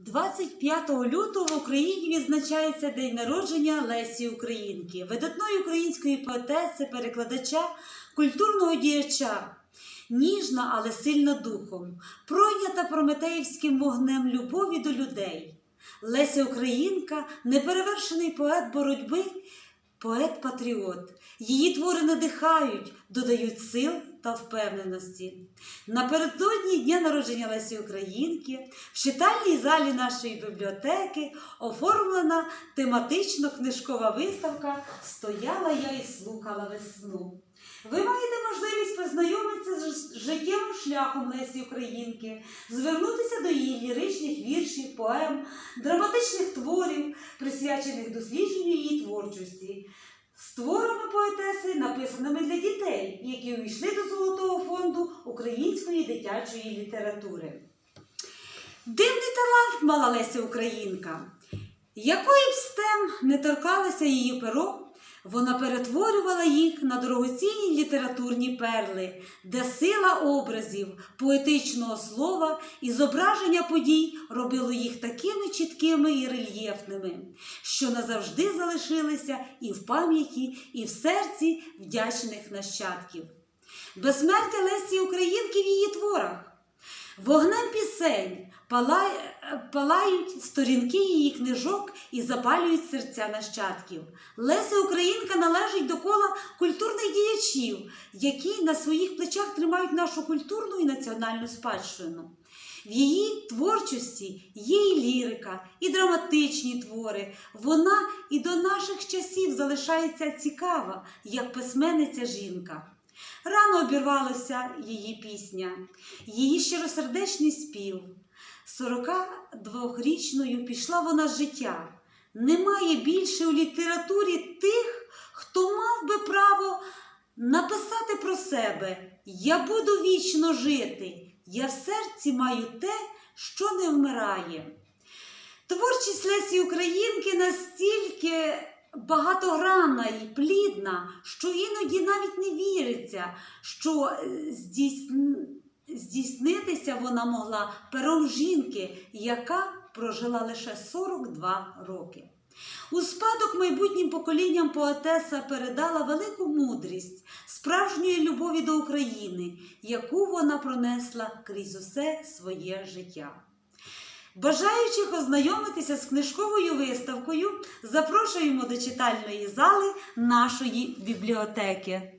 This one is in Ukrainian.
25 лютого в Україні відзначається день народження Лесі Українки, видатної української поетеси, перекладача, культурного діяча. Ніжна, але сильна духом, пройнята прометеївським вогнем любові до людей. Леся Українка неперевершений поет боротьби, поет-патріот. Її твори надихають, додають сил та впевненості. Напередодні дня народження Лесі Українки в читальній залі нашої бібліотеки оформлена тематично книжкова виставка Стояла я і слухала весну. Ви маєте можливість познайомитися з життєвим шляхом Лесі Українки, звернутися до її ліричних віршів, поем, драматичних творів, присвячених дослідженню її творчості, створено поетеси, написаними для дітей, які увійшли до Золотого фонду української дитячої літератури. Дивний талант мала Леся Українка. Якої б стем не торкалося її перо, вона перетворювала їх на дорогоцінні літературні перли, де сила образів, поетичного слова і зображення подій робило їх такими чіткими і рельєфними, що назавжди залишилися і в пам'яті, і в серці вдячних нащадків. Безсмертя Лесі Українки в її творах. Вогнем пісень палають сторінки її книжок і запалюють серця нащадків. Леся Українка належить до кола культурних діячів, які на своїх плечах тримають нашу культурну і національну спадщину. В її творчості є і лірика, і драматичні твори. Вона і до наших часів залишається цікава, як письменниця жінка. Рано обірвалася її пісня, її щиросердечний спів. 42-річною пішла вона з життя. Немає більше у літературі тих, хто мав би право написати про себе: Я буду вічно жити, я в серці маю те, що не вмирає. Творчість Лесі Українки настільки багатогранна і плідна, що іноді навіть не віриться, що е, здійснитися вона могла пером жінки, яка прожила лише 42 роки. У спадок майбутнім поколінням поетеса передала велику мудрість справжньої любові до України, яку вона пронесла крізь усе своє життя. Бажаючих ознайомитися з книжковою виставкою, запрошуємо до читальної зали нашої бібліотеки.